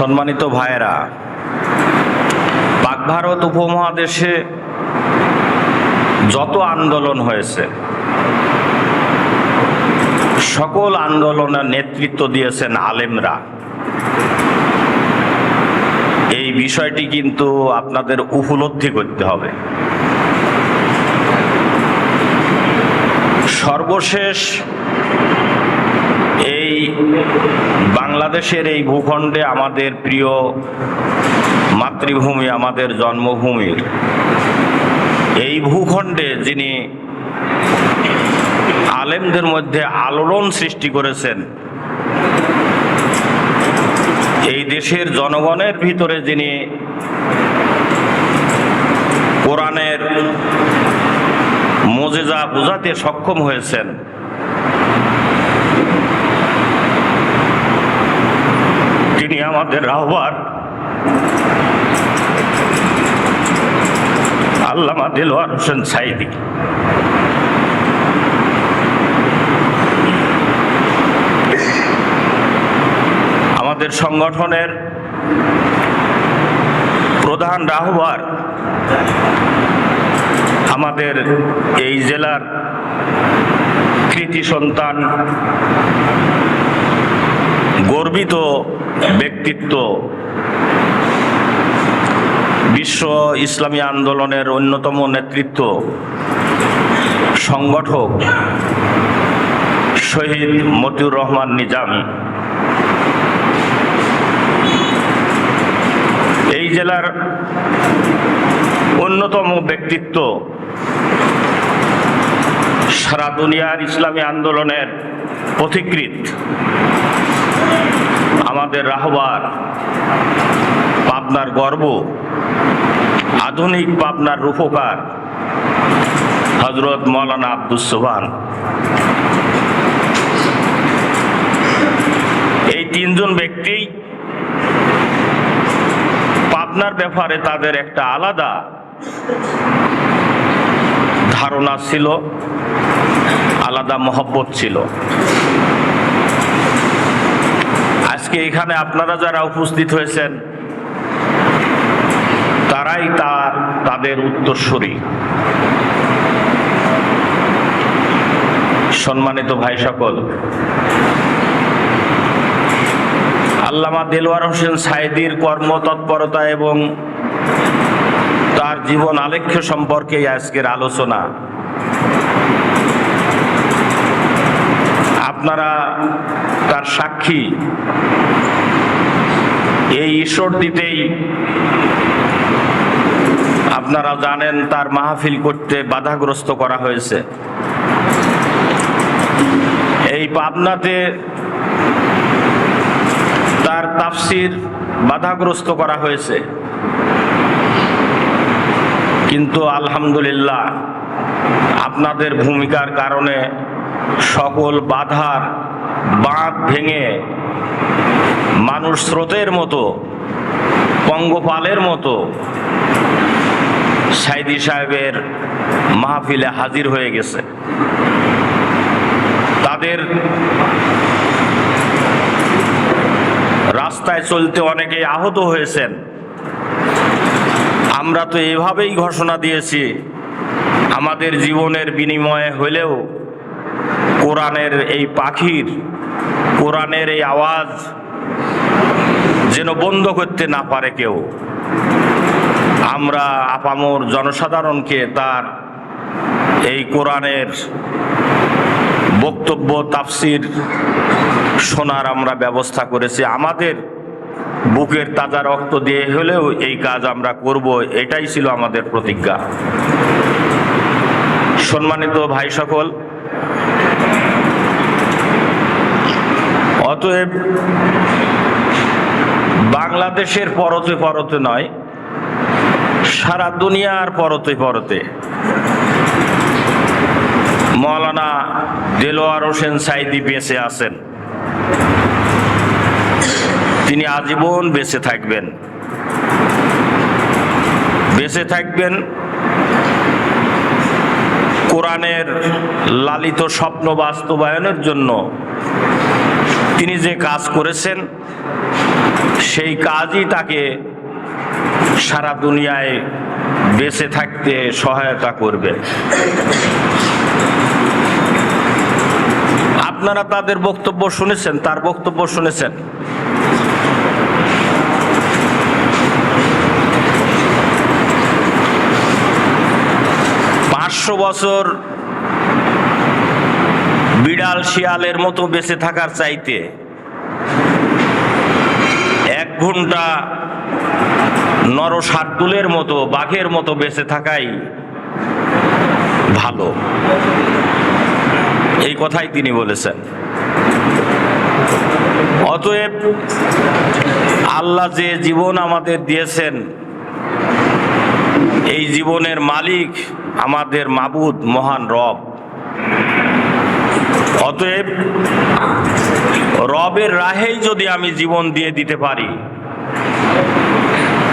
সম্মানিত ভাইয়েরা, পাক ভারত উপমহাদেশে যত আন্দোলন হয়েছে, সকল আন্দোলনের নেতৃত্ব দিয়েছেন আলেমরা। এই বিষয়টি কিন্তু আপনাদের উপলব্ধি করতে হবে। সর্বশেষ এই বাংলাদেশের এই ভূখণ্ডে আমাদের প্রিয় মাতৃভূমি, আমাদের জন্মভূমির এই ভূখণ্ডে যিনি আলেমদের মধ্যে আলোড়ন সৃষ্টি করেছেন, এই দেশের জনগণের ভিতরে যিনি কোরআনের মজেজা বোঝাতে সক্ষম হয়েছেন তিনি আমাদের রাহবার আল্লামা দিলওয়ার হোসেন সাইদি। আমাদের সংগঠনের প্রধান রাহবার আমাদের এই জেলার কৃতি সন্তান গর্বিত ব্যক্তিত্ব। বিশ্ব ইসলামী আন্দোলনের অন্যতম নেতৃত্ব, সংগঠক শহীদ মতিউর রহমান নিজামী। এই জেলার অন্যতম ব্যক্তিত্ব সারা দুনিয়ার ইসলামী আন্দোলনের পথিকৃত আমাদের রাহবার পাবনার গর্ব, আধুনিক পাবনার রূপকার হজরত মৌলানা আব্দুস এই তিনজন ব্যক্তি পাবনার ব্যাপারে তাদের একটা আলাদা ধারণা ছিল, আলাদা মহব্বত ছিল। আজকে এখানে আপনারা যারা উপস্থিত হয়েছেন, তারাই তার, তাদের উত্তরসূরি। সম্মানিত ভাই সকল, আল্লামা দেলোয়ার হোসেন সাইদির কর্মতৎপরতা এবং তার জীবন আলেখ্য সম্পর্কে আজকের আলোচনা। আপনারা সাক্ষী। এই ঈশ্বর দিতেই আপনারা জানেন তার মাহফিল করতে বাধাগ্রস্ত করা হয়েছে। এই পাবনাতে তার তাফসির বাধাগ্রস্ত করা হয়েছে। কিন্তু আলহামদুলিল্লাহ আপনাদের ভূমিকার কারণে সকল বাধার বাঁধ ভেঙে মানুষ স্রোতের মতো, পঙ্গপালের মতো সাইদি সাহেবের মাহফিলে হাজির হয়ে গেছে। তাদের রাস্তায় চলতে অনেকে আহত হয়েছেন। আমরা তো এভাবেই ঘোষণা দিয়েছি, আমাদের জীবনের বিনিময়ে হলেও কোরআনের এই পাখির, কোরআনের এই আওয়াজ যেন বন্ধ করতে না পারে কেউ। আমরা আপামর জনসাধারণকে তার এই কোরআনের বক্তব্য, তাফসির শোনার আমরা ব্যবস্থা করেছি। আমাদের বুকের তাজা রক্ত দিয়ে হলেও এই কাজ আমরা করব, এটাই ছিল আমাদের প্রতিজ্ঞা। সম্মানিত ভাই সকল অতএব বাংলাদেশের পরতে পরতে নয়, সারা দুনিয়ার পরতে পরতে। মৌলানা দেলোয়ার হোসেন সাইদি বেঁচে আছেন। তিনি আজীবন বেঁচে থাকবেন। বেঁচে থাকবেন কোরআনের লালিত স্বপ্ন বাস্তবায়নের জন্য। তিনি যে কাজ করেছেন, সেই কাজই তাকে সারা দুনিয়ায় বেঁচে থাকতে সহায়তা করবে। আপনারা তাদের বক্তব্য শুনেছেন, তার বক্তব্য শুনেছেন। পাঁচশো বছর বিড়াল শিয়ালের মতো বেঁচে থাকার চাইতে এক ঘণ্টা নর শার্দুলের মতো, বাঘের মতো বেঁচে থাকাই ভালো। এই কথাই তিনি বলেছেন। অতএব আল্লাহ যে জীবন আমাদের দিয়েছেন, এই জীবনের মালিক আমাদের মাবুদ মহান রব। অতএব রবের রাহেই যদি আমি জীবন দিয়ে দিতে পারি,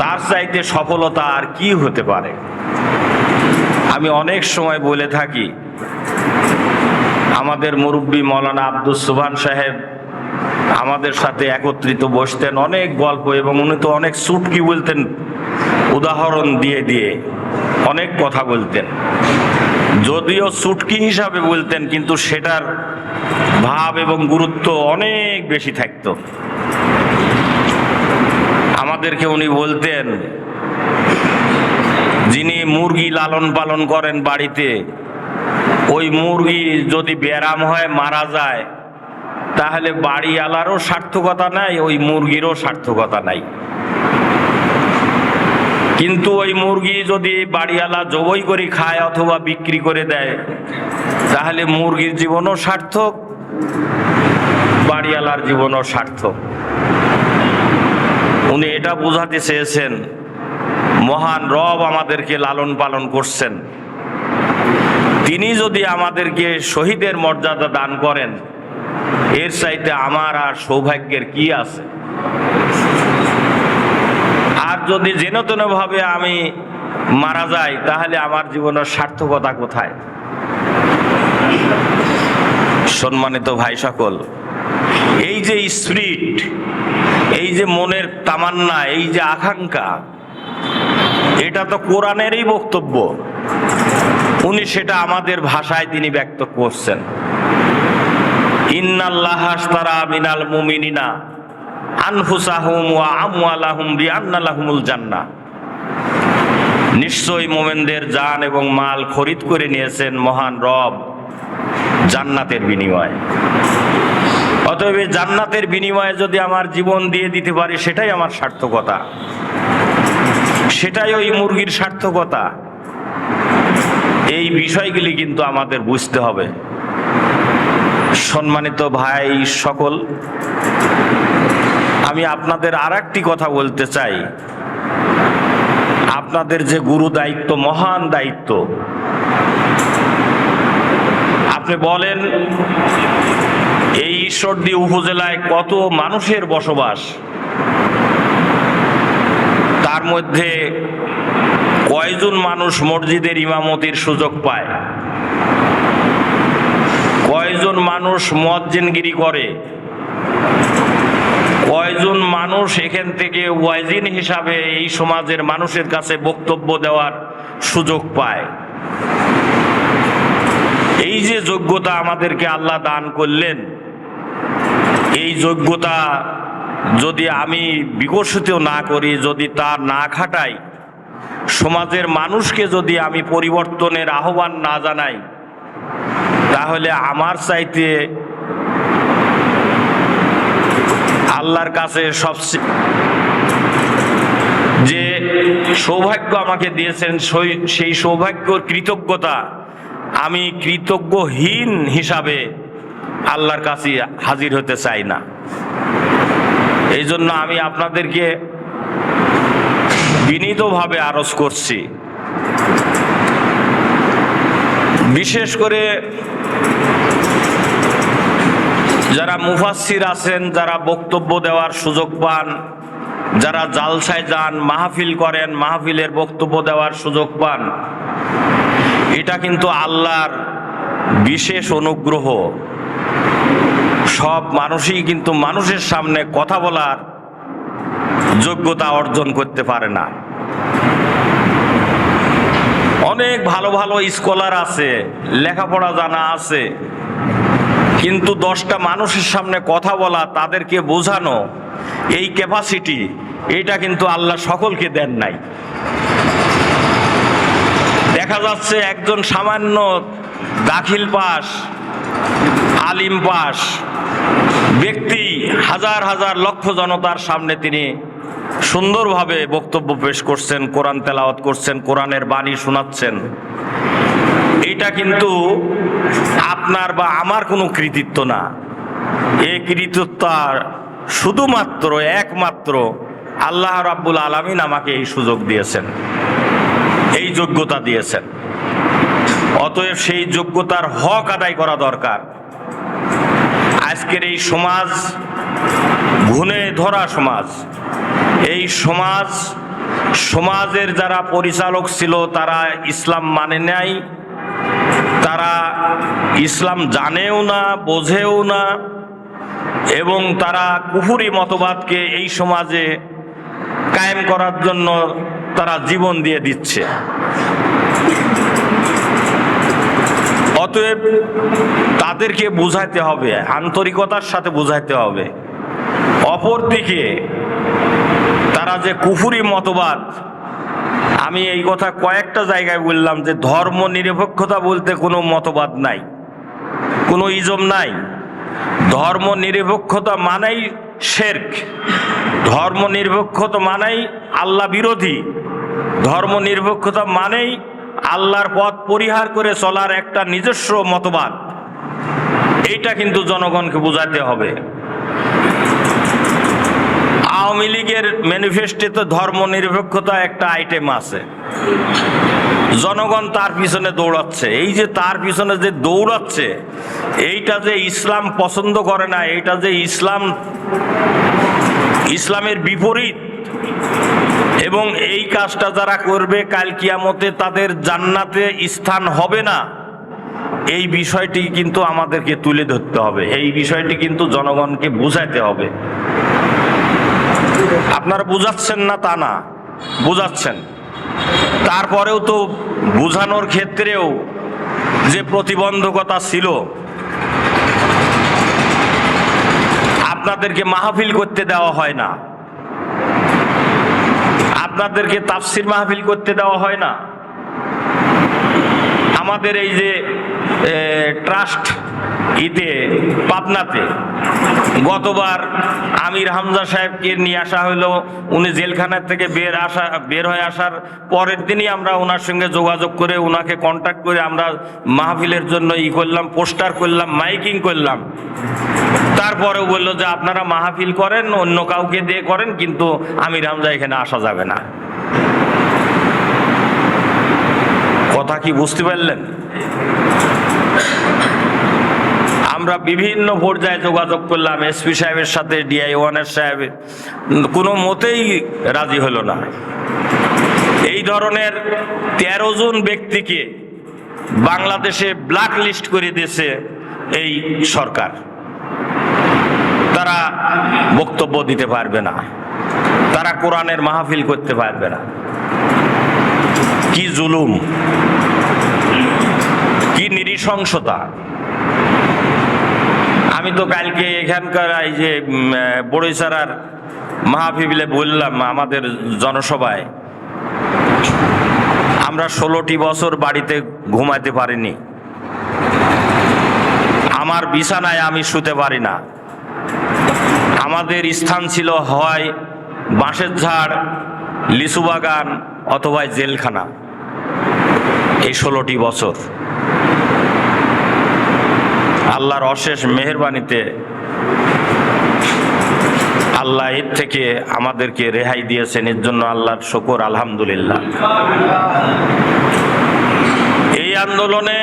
তার চাইতে সফলতা আর কি হতে পারে? আমি অনেক সময় বলে থাকি, আমাদের মুরব্বী মৌলানা আব্দুল সুবহান সাহেব আমাদের সাথে একত্রিত বসতেন, অনেক গল্প এবং উনি তো অনেক সুটকি বলতেন, উদাহরণ দিয়ে দিয়ে অনেক কথা বলতেন। যদিও সুটকি হিসাবে বলতেন, কিন্তু সেটার ভাব এবং গুরুত্ব অনেক বেশি থাকতো। আমাদেরকে উনি বলতেন, যিনি মুরগি লালন পালন করেন বাড়িতে, ওই মুরগি যদি ব্যারাম হয়, মারা যায়, তাহলে বাড়িওয়ালারও সার্থকতা নাই, ওই মুরগিরও সার্থকতা নাই। কিন্তু ওই মুরগি যদি বাড়িওয়ালা জবই করে খায় অথবা বিক্রি করে দেয়, তাহলে মুরগির জীবনও সার্থক, বাড়িওয়ালার জীবনও সার্থক। উনি এটা বোঝাতে চেয়েছেন, মহান রব আমাদেরকে লালন পালন করছেন। তিনি যদি আমাদেরকে শহীদের মর্যাদা দান করেন, এর চাইতে আমার আর সৌভাগ্যের কি আছে? যদি যেন তেন ভাবে আমি মারা যাই, তাহলে আমার জীবনের সার্থকতা কোথায়? সম্মানিত ভাই সকল, এই যে স্পিরিট এই যে মনের তামান্না, এই যে আকাঙ্ক্ষা, এটা তো কোরআনেরই বক্তব্য। উনি সেটা আমাদের ভাষায় তিনি ব্যক্ত করছেন। ইন্নাল্লাহ আশতারা মিনাল মুমিনিনা। আনফুসাহুম ওয়া আমওয়ালাহুম বিআন্না লাহুমুল জান্নাহ। নিশ্চয়ই মোমেনদের জান এবং মাল খরিদ করে নিয়েছেন মহান রব জান্নাতের বিনিময়ে। অতএব জান্নাতের বিনিময়ে যদি আমার জীবন দিয়ে দিতে পারি, সেটাই আমার সার্থকতা। সেটাই ওই মুরগির সার্থকতা। এই বিষয়গুলি কিন্তু আমাদের বুঝতে হবে। সম্মানিত ভাই সকল আমি আপনাদের আর একটি কথা বলতে চাই। আপনাদের যে গুরু দায়িত্ব, মহান দায়িত্ব, আপনি বলেন, এই ঈশ্বরদী উপজেলায় কত মানুষের বসবাস? তার মধ্যে কয়জন মানুষ মসজিদের ইমামতির সুযোগ পায়? কয়জন মানুষ মজ্জিনগিরি করে? কয়জন মানুষ এখান থেকে ওয়াইজিন হিসাবে এই সমাজের মানুষের কাছে বক্তব্য দেওয়ার সুযোগ পায়? এই যে যোগ্যতা আমাদেরকে আল্লাহ দান করলেন, এই যোগ্যতা যদি আমি বিকশিত না করি, যদি তা না খাটাই, সমাজের মানুষকে যদি আমি পরিবর্তনের আহ্বান না জানাই, তাহলে আমার চাইতে আল্লাহর কাছে সবচেয়ে যে সৌভাগ্য আমাকে দিয়েছেন, সেই- সৌভাগ্যর কৃতজ্ঞতা আমি কৃতজ্ঞহীন হিসাবে আল্লাহর কাছে হাজির হতে চাই না। এই জন্য আমি আপনাদেরকে বিনীতভাবে আরজ করছি। বিশেষ করে যারা মুফাসির আছেন, যারা বক্তব্য দেওয়ার সুযোগ পান, যারা জালসায় যান, মাহফিল করেন, মাহফিলের বক্তব্য দেওয়ার সুযোগ পান, এটা কিন্তু আল্লাহর বিশেষ অনুগ্রহ। সব মানুষই কিন্তু মানুষের সামনে কথা বলার যোগ্যতা অর্জন করতে পারে না। অনেক ভালো ভালো স্কলার আছে, লেখাপড়া জানা আছে কিন্তু দশটা মানুষের সামনে কথা বলা, তাদেরকে বোঝানো, এই ক্যাপাসিটি এটা কিন্তু আল্লাহ সকলকে দেন নাই। দেখা যাচ্ছে একজন সামান্য দাখিল পাস, আলিম পাস, ব্যক্তি হাজার হাজার লক্ষ জনতার সামনে তিনি সুন্দরভাবে বক্তব্য পেশ করছেন, কোরআন তেলাওয়াত করছেন, কোরআনের বাণী শোনাচ্ছেন। এটা কিন্তু আপনার বা আমার কোনো কৃতিত্ব না। এই কৃতিত্ব শুধুমাত্র, একমাত্র আল্লাহ রাব্বুল আলমিন আমাকে এই সুযোগ দিয়েছেন, এই যোগ্যতা দিয়েছেন। অতএব সেই যোগ্যতার হক আদায় করা দরকার। আজকের এই সমাজ, ঘুণে ধরা সমাজ, এই সমাজ, সমাজের যারা পরিচালক ছিল তারা ইসলাম মানে নাই। তারা ইসলাম জানেও না, বোঝেও না, এবং তারা কুহুরি মতবাদকে এই সমাজে কায়েম করার জন্য তারা জীবন দিয়ে দিচ্ছে। অতএব তাদেরকে বুঝাইতে হবে, আন্তরিকতার সাথে বুঝাইতে হবে। অপরদিকে তারা যে কুফুরি মতবাদ আমি এই কথা কয়েকটা জায়গায় বললাম যে ধর্ম নিরপেক্ষতা বলতে কোনো মতবাদ নাই, কোনো ইজম নাই। ধর্ম নিরপেক্ষতা মানেই শেরক, ধর্ম নিরপেক্ষতা মানেই আল্লাহ বিরোধী, ধর্ম নিরপেক্ষতা মানেই আল্লাহর পথ পরিহার করে চলার একটা নিজস্ব মতবাদ। এইটা কিন্তু জনগণকে বোঝাতে হবে। আওয়ামী লীগের ম্যানিফেস্টোতে ধর্ম নিরপেক্ষতা একটা আইটেম আছে। জনগণ তার পিছনে দৌড়াচ্ছে। এই যে তার পিছনে যে দৌড়াচ্ছে, এইটা যে ইসলাম পছন্দ করে না, এইটা যে ইসলাম, ইসলামের বিপরীত, এবং এই কাজটা যারা করবে, কাল কিয়ামতে তাদের জান্নাতে স্থান হবে না, এই বিষয়টি কিন্তু আমাদেরকে তুলে ধরতে হবে। এই বিষয়টি কিন্তু জনগণকে বুঝাইতে হবে। আপনারা বুঝাচ্ছেন না তা না, বুঝাচ্ছেন। তারপরেও তো বুঝানোর ক্ষেত্রেও যে প্রতিবন্ধকতা ছিল, আপনাদেরকে মাহফিল করতে দেওয়া হয় না। আপনাদেরকে তাফসির মাহফিল করতে দেওয়া হয় না। আমাদের এই যে ট্রাস্ট ইতে পাবনাতে। গতবার আমির হামজা সাহেবকে নিয়ে আসা হলো, উনি জেলখানার থেকে বের আসা, বের হয়ে আসার পরের দিনই আমরা ওনার সঙ্গে যোগাযোগ করে ওনাকে কন্ট্যাক্ট করে আমরা মাহফিলের জন্য ই করলাম, পোস্টার করলাম, মাইকিং করলাম। তারপরেও বলল যে, আপনারা মাহফিল করেন, অন্য কাউকে দিয়ে করেন, কিন্তু আমির হামজা এখানে আসা যাবে না। কথা কি বুঝতে পারলেন? আমরা বিভিন্ন পর্যায়ে যোগাযোগ করলাম এসপি সাহেবের সাথে ডিআই ওয়ানের সাহেব, কোনো মতেই রাজি হলো না। এই ধরনের তেরো জন ব্যক্তিকে বাংলাদেশে ব্ল্যাক লিস্ট করে দিয়েছে এই সরকার। তারা বক্তব্য দিতে পারবে না। তারা কোরআনের মাহফিল করতে পারবে না। কি জুলুম, কি নৃশংসতা আমি তো কালকে এখানকার এই যে বড়ইসারার মাহফিবিলে বললাম আমাদের জনসভায়, আমরা ষোলোটি বছর বাড়িতে ঘুমাতে পারিনি। আমার বিছানায় আমি শুতে পারি না। আমাদের স্থান ছিল হয় বাঁশের ঝাড়, লিচু বাগান অথবা জেলখানা, এই ষোলোটি বছর। আল্লাহর অশেষ মেহরবানিতে আল্লাহ এর থেকে আমাদেরকে রেহাই দিয়েছেন, এর জন্য আল্লাহর শকর, আলহামদুলিল্লাহ। এই আন্দোলনে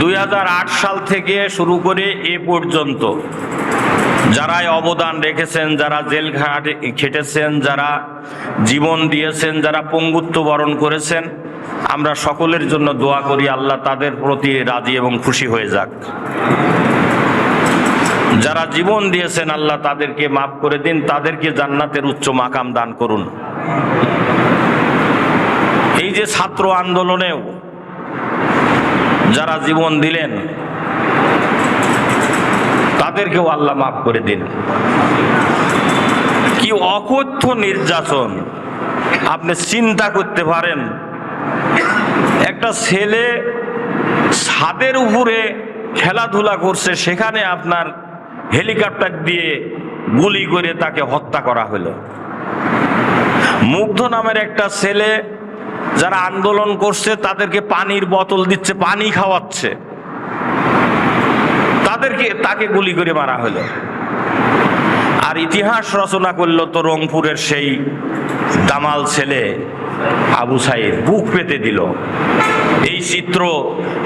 দু হাজার আট সাল থেকে শুরু করে এ পর্যন্ত যারাই অবদান রেখেছেন, যারা জেল খেটেছেন, যারা জীবন দিয়েছেন, যারা পঙ্গুত্ব বরণ করেছেন আমরা সকলের জন্য দোয়া করি আল্লাহ তাদের প্রতি রাজি এবং খুশি হয়ে যাক। যারা জীবন দিয়েছেন আল্লাহ তাদেরকে মাফ করে দিন, তাদেরকে জান্নাতের উচ্চ মাকাম দান করুন। এই যে ছাত্র আন্দোলনেও যারা জীবন দিলেন, তাদেরকেও আল্লাহ মাফ করে দিন। কি অকথ্য নির্যাতন, আপনি চিন্তা করতে পারেন একটা ছেলে ছাদের উপরে খেলাধুলা করছে, সেখানে আপনার হেলিকপ্টার দিয়ে গুলি করে তাকে হত্যা করা হলো। মুগ্ধ নামের একটা ছেলে যারা আন্দোলন করছে, তাদেরকে পানির বোতল দিচ্ছে, পানি খাওয়াচ্ছে। তাদেরকে, তাকে গুলি করে মারা হলো। আর ইতিহাস রচনা করল তো রংপুরের সেই দামাল ছেলে। আবু সাইদ বুক পেতে দিল। এই চিত্র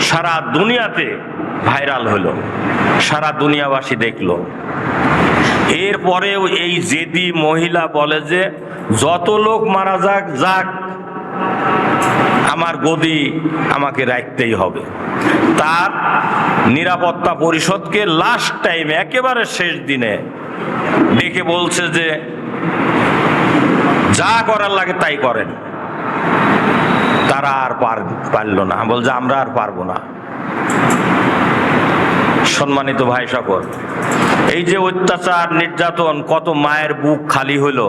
সারা দুনিয়াতে ভাইরাল হলো। সারা দুনিয়াবাসী দেখল। এরপরেও এই জেদি মহিলা বলে যে, যত লোক মারা যাক যাক, আমার গদি আমাকে রাখতেই হবে। তার নিরাপত্তা পরিষদকে লাস্ট টাইম একেবারে শেষ দিনে ডেকে বলছে যে, যা করার লাগে তাই করেন। তারা আর পারল না। বলছে, আমরা আর পারব না। সম্মানিত ভাই সকল, এই যে অত্যাচার, নির্যাতন, কত মায়ের বুক খালি হলো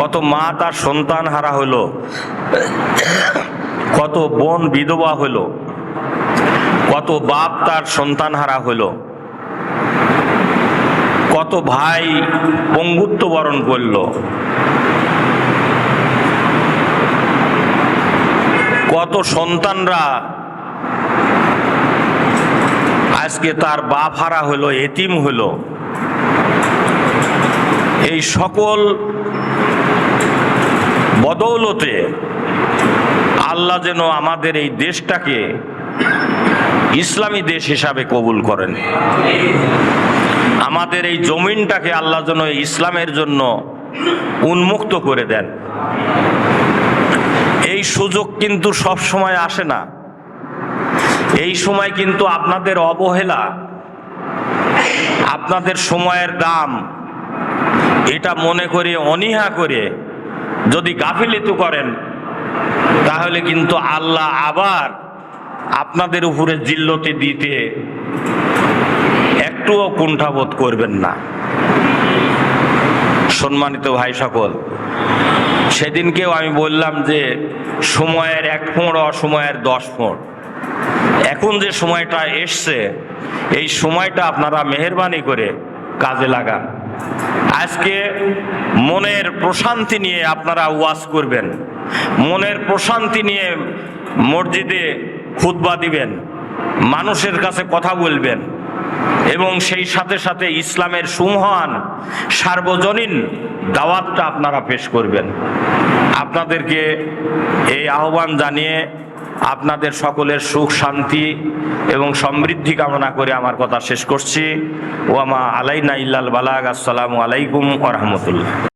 কত মা তার সন্তান হারা হলো কত বোন বিধবা হলো কত বাপ তার সন্তান হারা হলো কত ভাই পঙ্গুত্ব বরণ করল সন্তানরা আজকে তার বাপ হারা হলো, এতিম হলো। এই সকল বদৌলতে আল্লাহ যেন আমাদের এই দেশটাকে ইসলামী দেশ হিসাবে কবুল করেন। আমাদের এই জমিনটাকে আল্লাহ যেন ইসলামের জন্য উন্মুক্ত করে দেন। সুযোগ কিন্তু সব সময় আসে না। এই সময় কিন্তু আপনাদের অবহেলা, আপনাদের সময়ের দাম, এটা মনে করে, অনীহা করে যদি গাফিলিত করেন, তাহলে কিন্তু আল্লাহ আবার আপনাদের উপরে জিল্লতি দিতে একটুও কুণ্ঠাবোধ করবেন না। সম্মানিত ভাই সকল সেদিনকেও আমি বললাম যে সময়ের এক ফোঁড়, অসময়ের দশ ফোঁড়। এখন যে সময়টা এসছে, এই সময়টা আপনারা মেহরবানি করে কাজে লাগান। আজকে মনের প্রশান্তি নিয়ে আপনারা ওয়াজ করবেন। মনের প্রশান্তি নিয়ে মসজিদে খুতবা দিবেন। মানুষের কাছে কথা বলবেন। এবং সেই সাথে সাথে ইসলামের সুমহান, সার্বজনীন দাওয়াতটা আপনারা পেশ করবেন। আপনাদেরকে এই আহ্বান জানিয়ে আপনাদের সকলের সুখ, শান্তি এবং সমৃদ্ধি কামনা করে আমার কথা শেষ করছি। ওয়ামা আলাইনা ইল্লাল বালাগ। আসসালামু আলাইকুম ওরহমতুল্লাহ